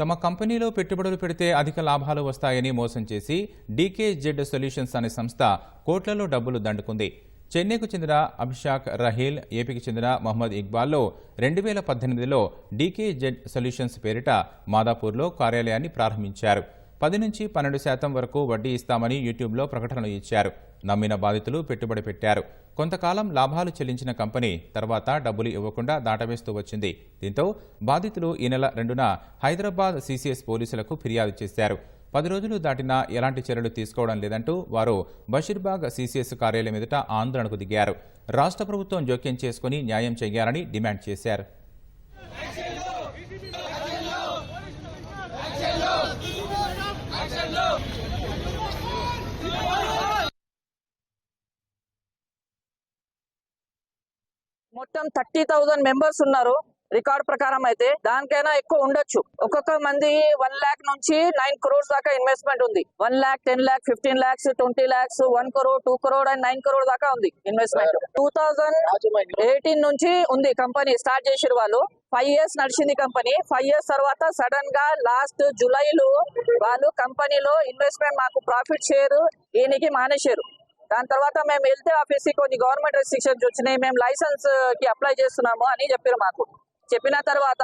తమ కంపెనీలో పెట్టుబడులు పెడితే అధిక లాభాలు వస్తాయని మోసం చేసి డీకేజెడ్ సొల్యూషన్స్ అనే సంస్థ కోట్లలో డబ్బులు దండుకుంది. చెన్నైకు చెందిన అభిషాక్ రహీల్ ఏపీకి చెందిన మహమ్మద్ ఇక్బాల్లో రెండు వేల పద్దెనిమిదిలో డీకే జెడ్ సొల్యూషన్స్ పేరిట మాదాపూర్లో కార్యాలయాన్ని ప్రారంభించారు. పది నుంచి పన్నెండు శాతం వరకు వడ్డీ ఇస్తామని యూట్యూబ్లో ప్రకటనలు ఇచ్చారు. నమ్మిన బాధితులు పెట్టుబడి పెట్టారు. కొంతకాలం లాభాలు చెల్లించిన కంపెనీ తర్వాత డబ్బులు ఇవ్వకుండా దాటవేస్తూ వచ్చింది. దీంతో బాధితులు ఈ నెల రెండున హైదరాబాద్ సీసీఎస్ పోలీసులకు ఫిర్యాదు చేశారు. పది రోజులు దాటినా ఎలాంటి చర్యలు తీసుకోవడం లేదంటూ వారు బషీర్బాగ్ సీసీఎస్ కార్యాలయం ఎదుట ఆందోళనకు దిగారు. రాష్ట్ర ప్రభుత్వం జోక్యం చేసుకుని న్యాయం చేయాలని డిమాండ్ చేశారు. మొత్తం థర్టీ థౌసండ్ మెంబర్స్ ఉన్నారు. రికార్డ్ ప్రకారం అయితే దానికైనా ఎక్కువ ఉండొచ్చు. ఒక్కొక్క మంది వన్ లాక్ నుంచి నైన్ క్రోర్స్ దాకా ఇన్వెస్ట్మెంట్ ఉంది. One lakh ten lakh fifteen lakhs twenty lakhs one crore two crore and nine crore దాకా ఉంది ఇన్వెస్ట్మెంట్. టూ థౌసండ్ ఎయిటీన్ నుంచి ఉంది కంపెనీ స్టార్ట్ చేసారు వాళ్ళు. ఫైవ్ ఇయర్స్ నడిచింది కంపెనీ. ఫైవ్ ఇయర్స్ తర్వాత సడన్గా లాస్ట్ జూలైలో వాళ్ళు కంపెనీలో ఇన్వెస్ట్మెంట్ మాకు ప్రాఫిట్ షేర్ ఈయనకి మానేశారు దాని తర్వాత మేము వెళ్తే ఆఫీస్కి కొన్ని గవర్నమెంట్ రెస్ట్రిక్షన్స్ వచ్చినాయి. మేము లైసెన్స్ uh, కి అప్లై చేస్తున్నాము అని చెప్పారు మాకు. చెప్పిన తర్వాత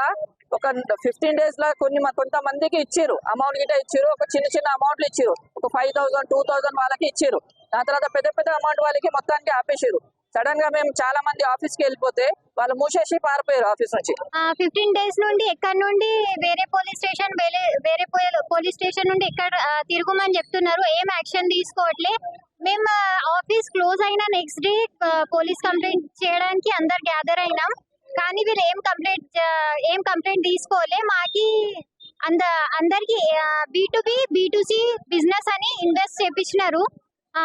ఒక ఫిఫ్టీన్ డేస్లో కొన్ని కొంతమందికి ఇచ్చారు. అమౌంట్ గిట్ట ఇచ్చారు. ఒక చిన్న చిన్న అమౌంట్లు ఇచ్చారు. ఒక ఫైవ్ థౌసండ్ టూ థౌసండ్ వాళ్ళకి ఇచ్చారు. దాని తర్వాత పెద్ద పెద్ద అమౌంట్ వాళ్ళకి మొత్తానికి ఆపేసారు సడన్గా మేము చాలా మంది ఆఫీస్కి వెళ్ళిపోతే వాళ్ళు మూసేసి పారిపోయారు ఆఫీస్ నుంచి. ఫిఫ్టీన్ డేస్ నుండి ఎక్కడ నుండి వేరే పోలీస్ స్టేషన్ వేరే వేరే పోలీస్ స్టేషన్ నుండి ఎక్కడ తిరుగుమని చెప్తున్నారు. ఏం యాక్షన్ తీసుకోవట్లే. మేము ఆ, ఆఫీస్ క్లోజ్ అయిన నెక్స్ట్ డే ఆ, పోలీస్ కంప్లైంట్ చేయడానికి అందరు గ్యాదర్ అయినాం కానీ వీళ్ళు ఏం కంప్లైంట్ ఆ, ఏం కంప్లైంట్ తీసుకోలే మాకి అంద అందరికి B to B B to C business అని ఇన్వెస్ట్ చేపించినారు ఆ,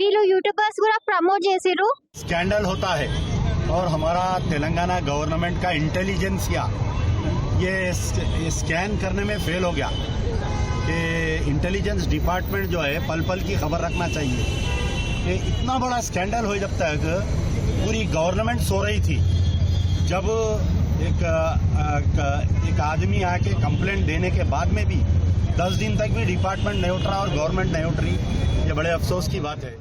వీళ్ళు యూట్యూబర్స్ కూడా ప్రమోట్ చేసిర్రు स्कैंडल होता है और हमारा तेलंगाना गवर्नमेंट का इंटेलिजेंसिया ये स- ये स्कैन करने में फेल हो गया कि इंटेलिजेंस डिपार्टमेंट जो है पल पल की खबर रखना चाहिए। कि इतना बड़ा स्कैंडल हो जब तक पूरी गवर्नमेंट सो रही थी। जब एक एक, आदमी आके कंप्लेंट देने के बाद में भी दस दिन तक भी डिपार्टमेंट नहीं उठ रहा और गवर्नमेंट नहीं उठ रही। ये बड़े अफसोस की बात है।